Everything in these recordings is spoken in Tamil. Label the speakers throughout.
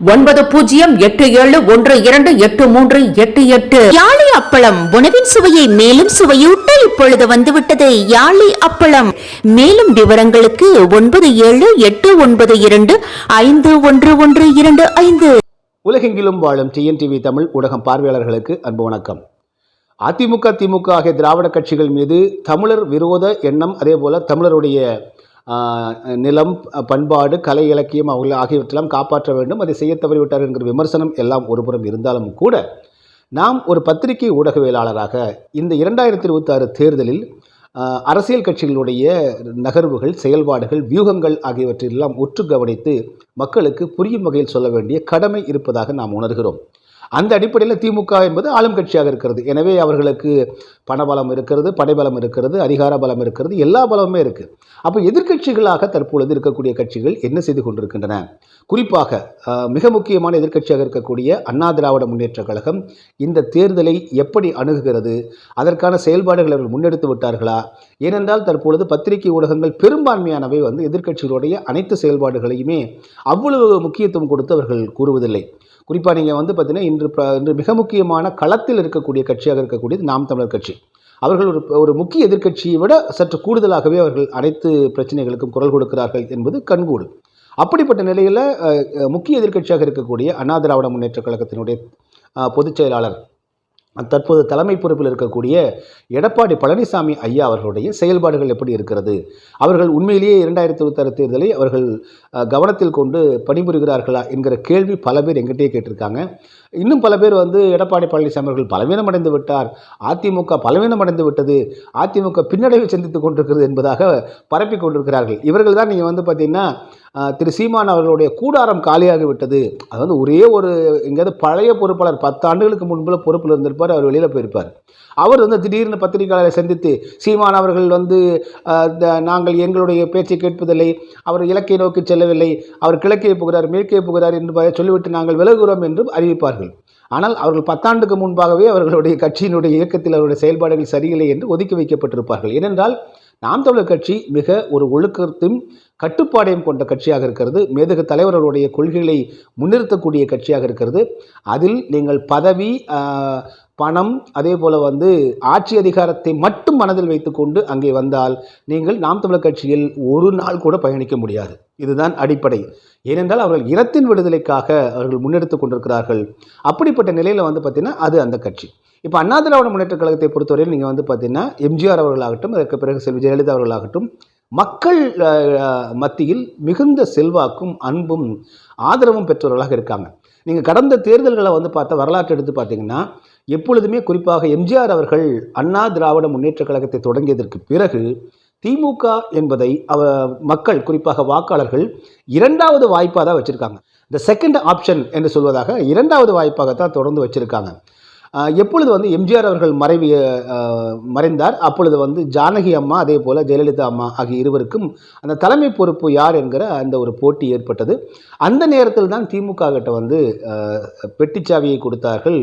Speaker 1: ஒன்பது பூஜ்ஜியம் எட்டு ஏழு ஒன்று இரண்டு எட்டு மூன்று எட்டு எட்டு.
Speaker 2: யாழி அப்பளம் உணவின் சுவையை மேலும் சுவையூட்ட இப்பொழுது வந்துவிட்டது. யாழி அப்பளம். மேலும் விவரங்களுக்கு ஒன்பது ஏழு எட்டு ஒன்பது இரண்டு ஐந்து ஒன்று ஒன்று இரண்டு ஐந்து.
Speaker 3: உலகெங்கிலும் வாழும் டிஎன்டிவி தமிழ் ஊடகம் பார்வையாளர்களுக்கு அன்பு வணக்கம். அதிமுக திமுக ஆகிய திராவிட கட்சிகள் மீது தமிழர் விரோத எண்ணம் அதே போல் தமிழருடைய நிலம் பண்பாடு கலை இலக்கியம் அவர்கள் ஆகியவற்றெல்லாம் காப்பாற்ற வேண்டும். அதை செய்ய தவறிவிட்டார் என்கிற விமர்சனம் எல்லாம் ஒருபுறம் இருந்தாலும் கூட நாம் ஒரு பத்திரிகை ஊடகவியலாளராக இந்த இரண்டாயிரத்தி இருபத்தாறு தேர்தலில் அரசியல் கட்சிகளுடைய நகர்வுகள் செயல்பாடுகள் வியூகங்கள் ஆகியவற்றையெல்லாம் உற்று கவனித்து மக்களுக்கு புரியும் வகையில் சொல்ல வேண்டிய கடமை இருப்பதாக நாம் உணர்கிறோம். அந்த அடிப்படையில் திமுக என்பது ஆளும் கட்சியாக இருக்கிறது. எனவே அவர்களுக்கு பணபலம் இருக்கிறது படைபலம் இருக்கிறது அதிகார பலம் இருக்கிறது எல்லா பலமுமே இருக்குது அப்போ எதிர்க்கட்சிகளாக தற்பொழுது இருக்கக்கூடிய கட்சிகள் என்ன செய்து கொண்டிருக்கின்றன? குறிப்பாக மிக முக்கியமான எதிர்க்கட்சியாக இருக்கக்கூடிய அண்ணா திராவிட முன்னேற்ற கழகம் இந்த தேர்தலை எப்படி அணுகுகிறது? அதற்கான செயல்பாடுகளை அவர்கள் முன்னெடுத்து விட்டார்களா? ஏனென்றால் தற்பொழுது பத்திரிகை ஊடகங்கள் பெரும்பான்மையானவை வந்து எதிர்க்கட்சிகளுடைய அனைத்து செயல்பாடுகளையுமே அவ்வளவு முக்கியத்துவம் கொடுத்து அவர்கள் கூறுவதில்லை. குறிப்பாக நீங்கள் வந்து பார்த்தீங்கன்னா இன்று ப- இன்று மிக முக்கியமான களத்தில் இருக்கக்கூடிய கட்சியாக இருக்கக்கூடியது நாம் தமிழர் கட்சி. அவர்கள் ஒரு ஒரு முக்கிய எதிர்க்கட்சியை விட சற்று கூடுதலாகவே அவர்கள் அனைத்து பிரச்சனைகளுக்கும் குரல் கொடுக்கிறார்கள் என்பது கண்கூடு அப்படிப்பட்ட நிலையில் முக்கிய எதிர்க்கட்சியாக இருக்கக்கூடிய அண்ணா திராவிட முன்னேற்ற கழகத்தினுடைய பொதுச் செயலாளர் தற்போது தலைமை பொறுப்பில் இருக்கக்கூடிய எடப்பாடி பழனிசாமி ஐயா அவர்களுடைய செயல்பாடுகள் எப்படி இருக்கிறது? அவர்கள் உண்மையிலேயே இரண்டாயிரத்தி இருபத்தாறு தேர்தலை அவர்கள் கவனத்தில் கொண்டு பணிபுரிகிறார்களா என்கிற கேள்வி பல பேர் எங்கிட்டே கேட்டிருக்காங்க. இன்னும் பல பேர் வந்து எடப்பாடி பழனிசாமி அவர்கள் பலவீனமடைந்து விட்டார். அதிமுக பலவீனமடைந்து விட்டது. அதிமுக பின்னடைவை சந்தித்துக் கொண்டிருக்கிறது என்பதாக பரப்பி கொண்டிருக்கிறார்கள். இவர்கள் தான் நீங்கள் வந்து பார்த்தீங்கன்னா திரு சீமான் அவர்களுடைய கூடாரம் காலியாகிவிட்டது. அது வந்து ஒரே ஒரு எங்கேயாவது பழைய பொறுப்பாளர் பத்து ஆண்டுகளுக்கு முன்பில் பொறுப்பில் இருந்திருப்பார் அவர் வெளியில் போயிருப்பார். அவர் வந்து திடீர்னு பத்திரிகையாளரை சந்தித்து சீமான் அவர்கள் வந்து நாங்கள் எங்களுடைய பேச்சை கேட்பதில்லை அவர் இலக்கை நோக்கி செல்லவில்லை அவர் கிழக்கே போகிறார் மேற்கே போகிறார் என்று சொல்லிவிட்டு நாங்கள் விலகுகிறோம் என்றும் அறிவிப்பார்கள். ஆனால் அவர்கள் பத்தாண்டுக்கு முன்பாகவே அவர்களுடைய கட்சியினுடைய இயக்கத்தில் அவருடைய செயல்பாடுகள் சரியில்லை என்று ஒதுக்கி வைக்கப்பட்டிருப்பார்கள். ஏனென்றால் நாம் தமிழர் கட்சி மிக ஒரு ஒழுக்கத்தையும் கட்டுப்பாடையும் கொண்ட கட்சியாக இருக்கிறது. மேதகு தலைவர்களுடைய கொள்கைகளை முன்னிறுத்தக்கூடிய கட்சியாக இருக்கிறது. அதில் நீங்கள் பதவி பணம் அதே போல் வந்து ஆட்சி அதிகாரத்தை மட்டும் மனதில் வைத்துக்கொண்டு அங்கே வந்தால் நீங்கள் நாம் தமிழர் கட்சியில் ஒரு நாள் கூட பயணிக்க முடியாது. இதுதான் அடிப்படை. ஏனென்றால் அவர்கள் இனத்தின் விடுதலைக்காக அவர்கள் முன்னெடுத்து கொண்டிருக்கிறார்கள். அப்படிப்பட்ட நிலையில் வந்து பார்த்திங்கன்னா அது அந்த கட்சி. இப்போ அண்ணா திராவிட முன்னேற்ற கழகத்தை பொறுத்தவரையில் நீங்கள் வந்து பார்த்தீங்கன்னா எம்ஜிஆர் அவர்களாகட்டும் அதற்கு பிறகு செல்வி ஜெயலலிதா அவர்களாகட்டும் மக்கள் மத்தியில் மிகுந்த செல்வாக்கும் அன்பும் ஆதரவும் பெற்றவர்களாக இருக்காங்க. நீங்கள் கடந்த தேர்தல்களை வந்து பார்த்தா வரலாற்று எடுத்து பார்த்தீங்கன்னா எப்பொழுதுமே குறிப்பாக எம்ஜிஆர் அவர்கள் அண்ணா திராவிட முன்னேற்ற கழகத்தை தொடங்கியதற்கு பிறகு திமுக என்பதை அவ மக்கள் குறிப்பாக வாக்காளர்கள் இரண்டாவது வாய்ப்பாக தான் வச்சுருக்காங்க. இந்த செகண்ட் ஆப்ஷன் என்று சொல்வதாக இரண்டாவது வாய்ப்பாக தான் தொடர்ந்து வச்சுருக்காங்க. எப்பொழுது வந்து எம்ஜிஆர் அவர்கள் மறைவி மறைந்தார்? அப்பொழுது வந்து ஜானகி அம்மா அதே போல் ஜெயலலிதா அம்மா ஆகிய இருவருக்கும் அந்த தலைமை பொறுப்பு யார் என்கிற அந்த ஒரு போட்டி ஏற்பட்டது. அந்த நேரத்தில் தான் திமுக கிட்ட வந்து பெட்டிச்சாவியை கொடுத்தார்கள்.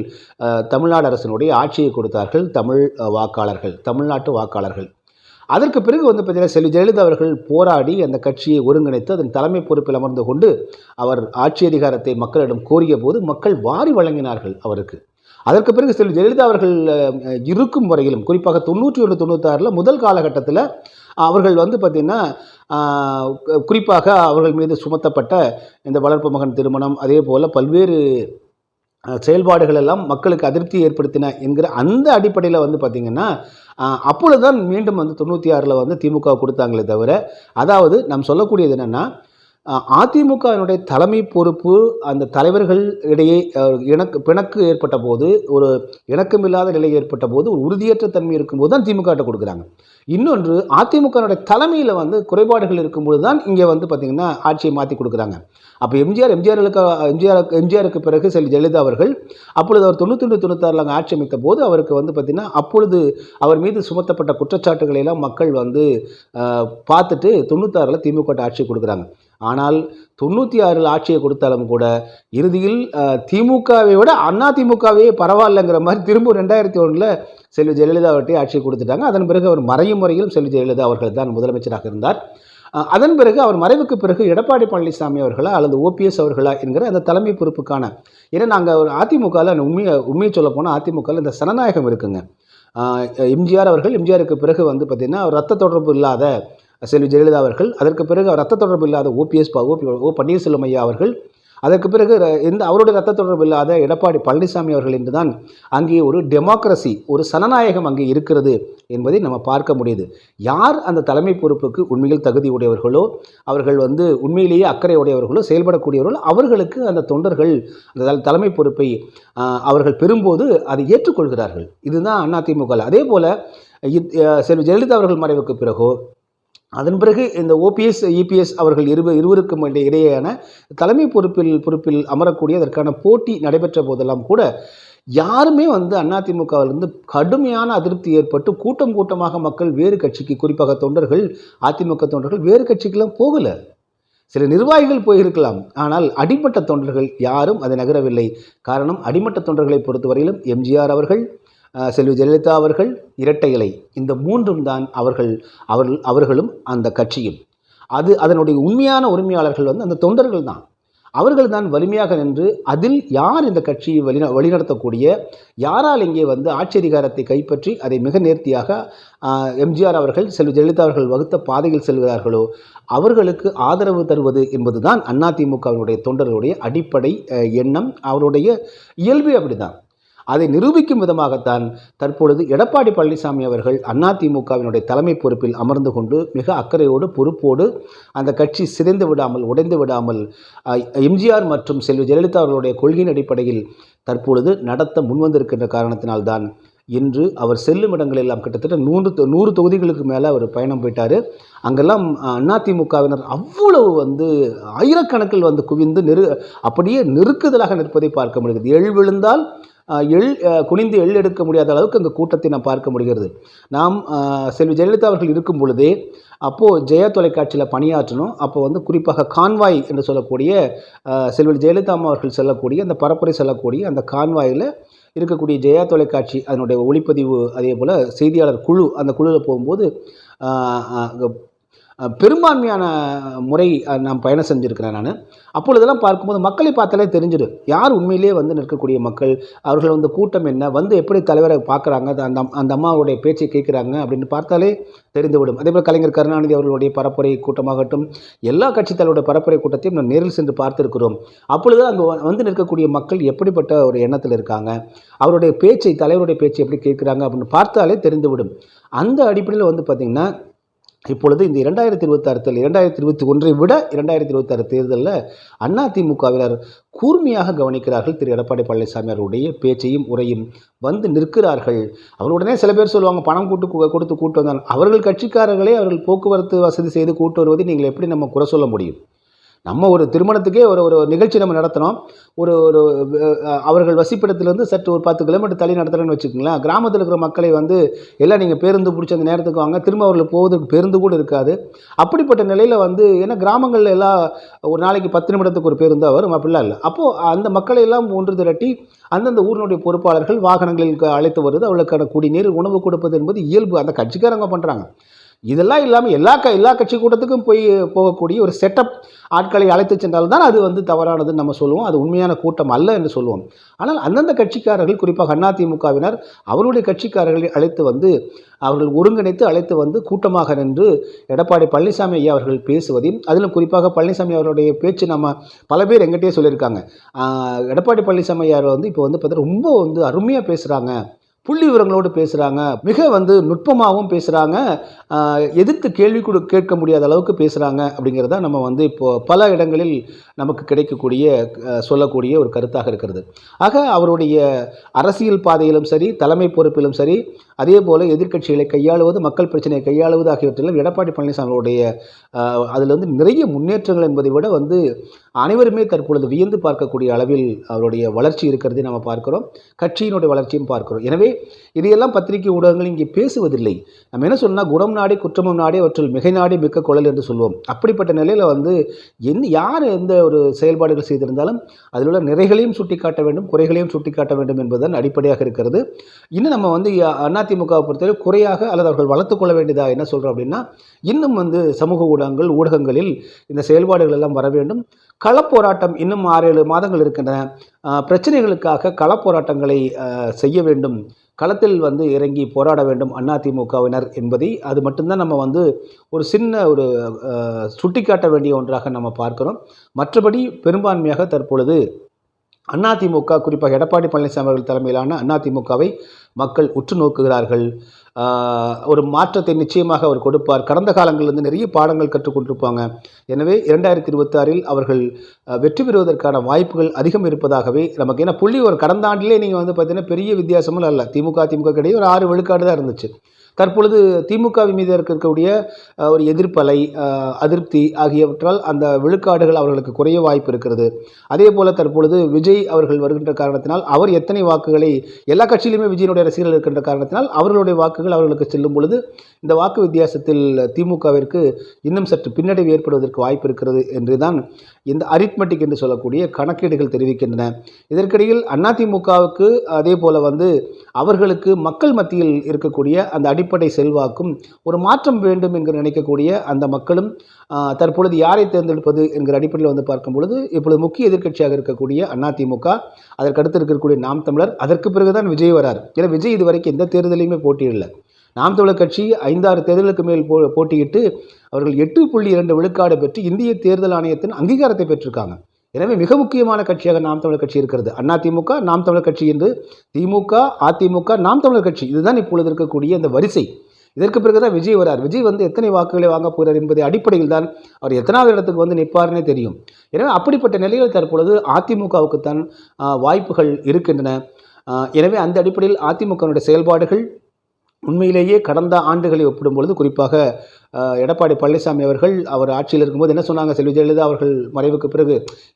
Speaker 3: தமிழ்நாடு அரசினுடைய ஆட்சியை கொடுத்தார்கள் தமிழ் வாக்காளர்கள் தமிழ்நாட்டு வாக்காளர்கள். அதற்கு பிறகு வந்து பார்த்தீங்கன்னா செல்வி ஜெயலலிதா அவர்கள் போராடி அந்த கட்சியை ஒருங்கிணைத்து அதன் தலைமை பொறுப்பில் அமர்ந்து கொண்டு அவர் ஆட்சி அதிகாரத்தை மக்களிடம் கோரிய போது மக்கள் வாரி வழங்கினார்கள் அவருக்கு. அதற்கு பிறகு செல்வி ஜெயலலிதா அவர்கள் இருக்கும் வரையிலும் குறிப்பாக தொண்ணூற்றி ஒன்று தொண்ணூத்தாறில் முதல் காலகட்டத்தில் அவர்கள் வந்து பார்த்திங்கன்னா குறிப்பாக அவர்கள் மீது சுமத்தப்பட்ட இந்த வளர்ப்பு மகன் திருமணம் அதே போல் பல்வேறு செயல்பாடுகள் எல்லாம் மக்களுக்கு அதிருப்தி ஏற்படுத்தின என்கிற அந்த அடிப்படையில் வந்து பார்த்திங்கன்னா அப்பொழுது தான் மீண்டும் வந்து தொண்ணூற்றி ஆறில் வந்து திமுக கொடுத்தாங்களே தவிர அதாவது நாம் சொல்லக்கூடியது என்னென்னா அதிமுகவினுடைய தலைமை பொறுப்பு அந்த தலைவர்கள் இடையே இணக்கு பிணக்கு ஏற்பட்ட போது ஒரு இணக்கமில்லாத நிலை ஏற்பட்ட போது ஒரு உறுதியற்ற தன்மை இருக்கும்போது தான் திமுக கொடுக்குறாங்க. இன்னொன்று அதிமுகனுடைய தலைமையில் வந்து குறைபாடுகள் இருக்கும்போது தான் இங்கே வந்து பார்த்திங்கன்னா ஆட்சியை மாற்றி கொடுக்குறாங்க. அப்போ எம்ஜிஆர் எம்ஜிஆருக்கு எம்ஜிஆர் எம்ஜிஆருக்கு பிறகு செல் ஜெயலலிதா அவர்கள் அப்பொழுது அவர் தொண்ணூற்றி தொண்ணூத்தாறில் அங்கே ஆட்சி அமைத்த போது அவருக்கு வந்து பார்த்திங்கன்னா அப்பொழுது அவர் மீது சுமத்தப்பட்ட குற்றச்சாட்டுகளை எல்லாம் மக்கள் வந்து பார்த்துட்டு தொண்ணூத்தாறில் திமுக ஆட்சி கொடுக்குறாங்க. ஆனால் தொண்ணூற்றி ஆறில் ஆட்சியை கொடுத்தாலும் கூட இறுதியில் திமுகவை விட அண்ணா திமுகவே பரவாயில்லைங்கிற மாதிரி திரும்ப ரெண்டாயிரத்தி ஒன்றில் செல்வி ஜெயலலிதா அவர்கிட்ட ஆட்சியை கொடுத்துட்டாங்க. அதன் பிறகு அவர் மறையும் முறையிலும் செல்வி ஜெயலலிதா அவர்கள் தான் முதலமைச்சராக இருந்தார். அதன் பிறகு அவர் மறைவுக்கு பிறகு எடப்பாடி பழனிசாமி அவர்களா அல்லது ஓபிஎஸ் அவர்களா என்கிற அந்த தலைமை பொறுப்புக்கான ஏன்னா நாங்கள் ஒரு அதிமுகவில் உண்மையை உண்மையை சொல்ல போனால் அதிமுகவில் இந்த சனநாயகம் இருக்குங்க. எம்ஜிஆர் அவர்கள் எம்ஜிஆருக்கு பிறகு வந்து பார்த்திங்கன்னா ரத்த தொடர்பு இல்லாத செல்வி ஜெயலலிதா அவர்கள் அதற்கு பிறகு ரத்த தொடர்பு இல்லாத ஓபிஎஸ் ஓ பன்னீர்செல்வம் ஐயா அவர்கள் அதற்கு பிறகு இந்த எந்த அவருடைய ரத்த தொடர்பு இல்லாத எடப்பாடி பழனிசாமி அவர்கள் என்றுதான் அங்கே ஒரு டெமோக்ரஸி ஒரு சனநாயகம் அங்கே இருக்கிறது என்பதை நம்ம பார்க்க முடியுது. யார் அந்த தலைமை பொறுப்புக்கு உண்மையில் தகுதி உடையவர்களோ அவர்கள் வந்து உண்மையிலேயே அக்கறை உடையவர்களோ செயல்படக்கூடியவர்களோ அவர்களுக்கு அந்த தொண்டர்கள் அந்த தலைமை பொறுப்பை அவர்கள் பெறும்போது அதை ஏற்றுக்கொள்கிறார்கள். இதுதான் அதிமுக அதே போல் செல்வி ஜெயலலிதா அவர்கள் மறைவுக்கு பிறகோ அதன் பிறகு இந்த ஓபிஎஸ் இபிஎஸ் அவர்கள் இரு இருவருக்கும் இடையேயான தலைமை பொறுப்பில் பொறுப்பில் அமரக்கூடிய அதற்கான போட்டி நடைபெற்ற போதெல்லாம் கூட யாருமே வந்து அதிமுகவிலிருந்து கடுமையான அதிருப்தி ஏற்பட்டு கூட்டம் கூட்டமாக மக்கள் வேறு கட்சிக்கு குறிப்பாக தொண்டர்கள் அதிமுக தொண்டர்கள் வேறு கட்சிக்கெல்லாம் போகலை. சில நிர்வாகிகள் போயிருக்கலாம். ஆனால் அடிமட்ட தொண்டர்கள் யாரும் அதை நகரவில்லை. காரணம் அடிமட்ட தொண்டர்களை பொறுத்தவரையிலும் எம்ஜிஆர் அவர்கள் செல்வி ஜெயலலிதா அவர்கள் இரட்டை இலை இந்த மூன்றும் தான் அவர்கள் அவர்கள் அவர்களும் அந்த கட்சியும். அது அதனுடைய உண்மையான உரிமையாளர்கள் வந்து அந்த தொண்டர்கள் தான். அவர்கள் தான் வலிமையாக நின்று அதில் யார் இந்த கட்சியை வழி வழிநடத்தக்கூடிய யாரால் இங்கே வந்து ஆட்சி அதிகாரத்தை கைப்பற்றி அதை மிக நேர்த்தியாக எம்ஜிஆர் அவர்கள் செல்வி ஜெயலலிதா அவர்கள் வகுத்த பாதையில் செல்கிறார்களோ அவர்களுக்கு ஆதரவு தருவது என்பதுதான் அதிமுகவினுடைய தொண்டர்களுடைய அடிப்படை எண்ணம். அவருடைய இயல்பு அப்படிதான். அதை நிரூபிக்கும் விதமாகத்தான் தற்பொழுது எடப்பாடி பழனிசாமி அவர்கள் அதிமுகவினுடைய தலைமை பொறுப்பில் அமர்ந்து கொண்டு மிக அக்கறையோடு பொறுப்போடு அந்த கட்சி சிதைந்து விடாமல் உடைந்து விடாமல் எம்ஜிஆர் மற்றும் செல்வி ஜெயலலிதா அவர்களுடைய கொள்கையின் அடிப்படையில் தற்பொழுது நடத்த முன்வந்திருக்கின்ற காரணத்தினால்தான் இன்று அவர் செல்லும் இடங்களெல்லாம் கிட்டத்தட்ட நூறு நூறு தொகுதிகளுக்கு மேலே அவர் பயணம் போயிட்டார். அங்கெல்லாம் அதிமுகவினர் அவ்வளவு வந்து ஆயிரக்கணக்கில் வந்து குவிந்து நெரு அப்படியே நெருக்குதலாக நிற்பதை பார்க்க முடிகிறது. எள் விழுந்தால் எள் குனிந்து எள் எடுக்க முடியாத அளவுக்கு அந்த கூட்டத்தை நாம் பார்க்க முடிகிறது. நாம் செல்வி ஜெயலலிதா அவர்கள் இருக்கும் பொழுதே அப்போது ஜெயா தொலைக்காட்சியில் பணியாற்றணும். அப்போ வந்து குறிப்பாக கான்வாய் என்று சொல்லக்கூடிய செல்வி ஜெயலலிதா அம்மா அவர்கள் செல்லக்கூடிய அந்த பரப்புரை செல்லக்கூடிய அந்த கான்வாயில் இருக்கக்கூடிய ஜெயா தொலைக்காட்சி அதனுடைய ஒளிப்பதிவு அதே போல் செய்தியாளர் குழு அந்த குழுவில் போகும்போது பெரும்பான்மையான முறை நான் பயணம் செஞ்சுருக்கிறேன் நான். அப்பொழுதெல்லாம் பார்க்கும்போது மக்களை பார்த்தாலே தெரிஞ்சிடும். யார் உண்மையிலேயே வந்து நிற்கக்கூடிய மக்கள்? அவர்கள் வந்து கூட்டம் என்ன? வந்து எப்படி தலைவரை பார்க்குறாங்க? அந்த அந்த அம்மாவுடைய பேச்சை கேட்குறாங்க அப்படின்னு பார்த்தாலே தெரிந்துவிடும். அதே போல் கலைஞர் கருணாநிதி அவர்களுடைய பரப்புரை கூட்டமாகட்டும் எல்லா கட்சித் தலைவருடைய பரப்புரை கூட்டத்தையும் நான் நேரில் சென்று பார்த்திருக்கிறோம். அப்பொழுது அங்கே வந்து நிற்கக்கூடிய மக்கள் எப்படிப்பட்ட ஒரு எண்ணத்தில் இருக்காங்க? அவருடைய பேச்சை தலைவருடைய பேச்சை எப்படி கேட்குறாங்க அப்படின்னு பார்த்தாலே தெரிந்துவிடும். அந்த அடிப்படையில் வந்து பார்த்திங்கன்னா இப்பொழுது இந்த இரண்டாயிரத்தி இருபத்தாறு தேர்தல் இரண்டாயிரத்தி இருபத்தி ஒன்றை விட இரண்டாயிரத்தி இருபத்தாறு தேர்தலில் அதிமுகவினர் கூர்மையாக கவனிக்கிறார்கள் திரு. எடப்பாடி பழனிசாமி அவருடைய பேச்சையும் உரையும் வந்து நிற்கிறார்கள். அவர் உடனே சில பேர் சொல்லுவாங்க பணம் கூட்டு கொடுத்து கூட்டு வந்தாங்க அவர்கள் கட்சிக்காரர்களே அவர்கள் போக்குவரத்து வசதி செய்து கூட்டு வருவதை நீங்கள் எப்படி நம்ம குறை சொல்ல முடியும்? நம்ம ஒரு திருமணத்துக்கே ஒரு ஒரு நிகழ்ச்சி நம்ம நடத்தினோம் ஒரு ஒரு அவர்கள் வசிப்பிடத்துலேருந்து சற்று ஒரு பத்து கிலோமீட்டர் தள்ளி நடத்துகிறேன்னு வச்சுக்கோங்களேன். கிராமத்தில் இருக்கிற மக்களை வந்து எல்லாம் நீங்கள் பேருந்து பிடிச்ச அந்த நேரத்துக்கு வாங்க. திரும்ப அவர்கள் போவதற்கு பேருந்து கூட இருக்காது. அப்படிப்பட்ட நிலையில் வந்து ஏன்னா கிராமங்களில் எல்லாம் ஒரு நாளைக்கு பத்து நிமிடத்துக்கு ஒரு பேருந்து வரும். அப்படிலாம் இல்லை. அப்போது அந்த மக்களை எல்லாம் ஒன்று திரட்டி அந்தந்த ஊரினுடைய பொறுப்பாளர்கள் வாகனங்களில் அழைத்து வருது. அவளுக்கான குடிநீர் உணவு கொடுப்பது என்பது இயல்பு. அந்த கட்சிக்காரங்க பண்ணுறாங்க இதெல்லாம் இல்லாமல் எல்லா க எல்லா கட்சி கூட்டத்துக்கும் போய் போகக்கூடிய ஒரு செட்டப் ஆட்களை அழைத்து சென்றால் தான் அது வந்து தவறானதுன்னு நம்ம சொல்லுவோம். அது உண்மையான கூட்டம் அல்ல என்று சொல்லுவோம். ஆனால் அந்தந்த கட்சிக்காரர்கள் குறிப்பாக அதிமுகவினர் அவருடைய கட்சிக்காரர்களை அழைத்து வந்து அவர்கள் ஒருங்கிணைத்து அழைத்து வந்து கூட்டமாக நின்று எடப்பாடி பழனிசாமி ஐயா அவர்கள் பேசுவதையும் அதிலும் குறிப்பாக பழனிசாமி அவருடைய பேச்சு நம்ம பல பேர் எங்கிட்டே சொல்லியிருக்காங்க. எடப்பாடி பழனிசாமி ஐயா வந்து இப்போ வந்து பார்த்தீங்கன்னா ரொம்ப வந்து அருமையாக பேசுகிறாங்க புள்ளி விவரங்களோடு பேசுகிறாங்க மிக வந்து நுட்பமாகவும் பேசுகிறாங்க எதிர்த்து கேள்வி கூட கேட்க முடியாத அளவுக்கு பேசுகிறாங்க அப்படிங்கிறத நம்ம வந்து இப்போ பல இடங்களில் நமக்கு கிடைக்கக்கூடிய சொல்லக்கூடிய ஒரு கருத்தாக இருக்கிறது. ஆக அவருடைய அரசியல் பாதையிலும் சரி தலைமை பொறுப்பிலும் சரி அதே போல் எதிர்க்கட்சிகளை கையாளுவது மக்கள் பிரச்சனையை கையாளுவது ஆகியவற்றிலும் எடப்பாடி பழனிசாமி அவருடைய அதில் வந்து நிறைய முன்னேற்றங்கள் என்பதை விட வந்து அனைவருமே தற்பொழுது வியந்து பார்க்கக்கூடிய அளவில் அவருடைய வளர்ச்சி இருக்கிறதை நம்ம பார்க்கிறோம். கட்சியினுடைய வளர்ச்சியும் பார்க்கிறோம். எனவே இதையெல்லாம் பத்திரிகை ஊடகங்கள் இங்கே பேசுவதில்லை. நம்ம என்ன சொன்னால் குணம் நாடி குற்றமும் நாடி அவற்றில் மிகை நாடி மிக்க குழல் என்று சொல்வோம். அப்படிப்பட்ட நிலையில் வந்து என் யார் எந்த ஒரு செயல்பாடுகள் செய்திருந்தாலும் அதில் உள்ள நிறைகளையும் சுட்டிக்காட்ட வேண்டும் குறைகளையும் சுட்டிக்காட்ட வேண்டும் என்பதுதான் அடிப்படையாக இருக்கிறது. இன்னும் நம்ம வந்து அதிமுகவை பொறுத்தவரை குறையாக அல்லது அவர்கள் வளர்த்துக்கொள்ள வேண்டியதாக என்ன சொல்கிறோம் அப்படின்னா இன்னும் வந்து சமூக ஊடகங்கள் ஊடகங்களில் இந்த செயல்பாடுகள் எல்லாம் வர வேண்டும். களப்போராட்டம் இன்னும் ஆறு ஏழு மாதங்கள் இருக்கின்றன. பிரச்சனைகளுக்காக களப்போராட்டங்களை செய்ய வேண்டும். களத்தில் வந்து இறங்கி போராட வேண்டும் அதிமுகவினர் என்பதை அது மட்டும்தான் நம்ம வந்து ஒரு சின்ன ஒரு சுட்டிக்காட்ட வேண்டிய ஒன்றாக நம்ம பார்க்கிறோம். மற்றபடி பெரும்பான்மையாக தற்பொழுது அதிமுக குறிப்பாக எடப்பாடி பழனிசாமி அவர்கள் தலைமையிலான அதிமுகவை மக்கள் உற்று நோக்குகிறார்கள். ஒரு மாற்றத்தை நிச்சயமாக அவர் கொடுப்பார். கடந்த காலங்களிலிருந்து நிறைய பாடங்கள் கற்றுக்கொண்டிருப்பாங்க எனவே இரண்டாயிரத்தி இருபத்தாறில் அவர்கள் வெற்றி பெறுவதற்கான வாய்ப்புகள் அதிகம் இருப்பதாகவே நமக்கு ஏன்னா புள்ளி ஒரு கடந்த ஆண்டிலே நீங்கள் வந்து பார்த்தீங்கன்னா பெரிய வித்தியாசமும் அல்ல. திமுக திமுக கிடையாது ஒரு ஆறு விழுக்காடு தான் இருந்துச்சு. தற்பொழுது திமுக மீது இருக்கக்கூடிய ஒரு எதிர்ப்பலை அதிருப்தி ஆகியவற்றால் அந்த விழுக்காடுகள் அவர்களுக்கு குறைய வாய்ப்பு இருக்கிறது. அதே போல் தற்பொழுது விஜய் அவர்கள் வருகின்ற காரணத்தினால் அவர் எத்தனை வாக்குகளை எல்லா கட்சியிலுமே விஜயனுடைய ரசிகர்கள் இருக்கின்ற காரணத்தினால் அவர்களுடைய வாக்குகள் அவர்களுக்கு செல்லும் பொழுது இந்த வாக்கு வித்தியாசத்தில் திமுகவிற்கு இன்னும் சற்று பின்னடைவு ஏற்படுவதற்கு வாய்ப்பு இருக்கிறது என்றுதான் இந்த அரித்மெட்டிக் என்று சொல்லக்கூடிய கணக்கீடுகள் தெரிவிக்கின்றன. இதற்கிடையில் அதிமுகவுக்கு அதே போல வந்து அவர்களுக்கு மக்கள் மத்தியில் இருக்கக்கூடிய அந்த அடிப்படை செல்வாக்கும் ஒரு மாற்றம் வேண்டும் என்று நினைக்கக்கூடிய அந்த மக்களும் தற்பொழுது யாரை தேர்ந்தெடுப்பது என்கிற அடிப்படையில் வந்து பார்க்கும் பொழுது இப்பொழுது முக்கிய எதிர்க்கட்சியாக இருக்கக்கூடிய அதிமுக அதற்கடுத்து இருக்கக்கூடிய நாம் தமிழர் அதற்கு பிறகுதான் விஜய் வரார். ஏன்னா விஜய் இதுவரைக்கும் எந்த தேர்தலையுமே போட்டியிடல. நாம் தமிழர் கட்சி ஐந்தாறு தேர்தலுக்கு மேல் போ போட்டியிட்டு அவர்கள் எட்டு புள்ளி இரண்டு விழுக்காடு பெற்று இந்திய தேர்தல் ஆணையத்தின் அங்கீகாரத்தை பெற்றிருக்காங்க. எனவே மிக முக்கியமான கட்சியாக நாம் தமிழர் கட்சி இருக்கிறது. அதிமுக நாம் தமிழர் கட்சி என்று திமுக அதிமுக நாம் தமிழர் கட்சி. இதுதான் இப்பொழுது இருக்கக்கூடிய அந்த வரிசை. இதற்கு பிறகுதான் விஜய் வரார். விஜய் வந்து எத்தனை வாக்குகளை வாங்கப் போகிறார் என்பதை அடிப்படையில் தான் அவர் எத்தனாவது இடத்துக்கு வந்து நிற்பார்னே தெரியும். எனவே அப்படிப்பட்ட நிலையில் தற்பொழுது அதிமுகவுக்குத்தான் வாய்ப்புகள் இருக்கின்றன. எனவே அந்த அடிப்படையில் அதிமுகவினுடைய செயல்பாடுகள் உண்மையிலேயே கடந்த ஆண்டுகளை ஒப்பிடும்பொழுது குறிப்பாக எடப்பாடி பழனிசாமி அவர்கள் அவர் ஆட்சியில் இருக்கும்போது என்ன சொன்னாங்க? செல்வி ஜெயலலிதா அவர்கள் மறைவுக்கு பிறகு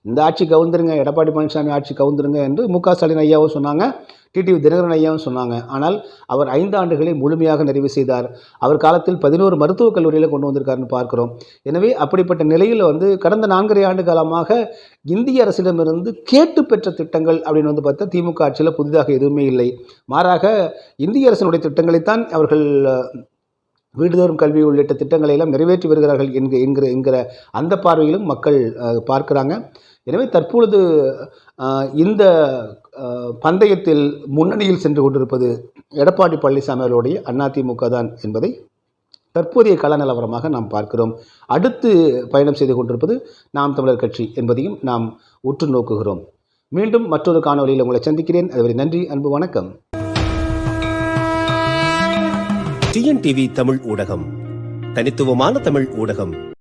Speaker 3: இந்த ஆட்சி கவுந்துருங்க எடப்பாடி பழனிசாமி ஆட்சி கவுந்துருங்க என்று மு க ஸ்டாலின் ஐயாவும் சொன்னாங்க. டிடிவி தினகரன் ஐயாவும் சொன்னாங்க. ஆனால் அவர் ஐந்து ஆண்டுகளை முழுமையாக நிறைவு செய்தார். அவர் காலத்தில் பதினோரு மருத்துவக் கல்லூரியில் கொண்டு வந்திருக்காருன்னு பார்க்கிறோம். எனவே அப்படிப்பட்ட நிலையில் வந்து கடந்த நான்கரை ஆண்டு காலமாக இந்திய அரசிடமிருந்து கேட்டு பெற்ற திட்டங்கள் அப்படின்னு வந்து பார்த்தா திமுக ஆட்சியில் புதிதாக எதுவுமே இல்லை. மாறாக இந்திய அரசினுடைய திட்டங்களைத்தான் அவர்கள் வீடுதோறும் கல்வி உள்ளிட்ட திட்டங்களை எல்லாம் நிறைவேற்றி வருகிறார்கள் என்கிற என்கிற என்கிற அந்த பார்வையிலும் மக்கள் பார்க்குறாங்க. எனவே தற்பொழுது இந்த பந்தயத்தில் முன்னணியில் சென்று கொண்டிருப்பது எடப்பாடி பழனிசாமி அவர்களுடைய அதிமுக தான் என்பதை தற்போதைய கள நிலவரமாக நாம் பார்க்கிறோம். அடுத்து பயணம் செய்து கொண்டிருப்பது நாம் தமிழர் கட்சி என்பதையும் நாம் உற்று நோக்குகிறோம். மீண்டும் மற்றொரு காணொளியில் உங்களை சந்திக்கிறேன். அதுவரை நன்றி அன்பு வணக்கம்.
Speaker 4: டிஎன்டிவி தமிழ் ஊடகம். தனித்துவமான தமிழ் ஊடகம்.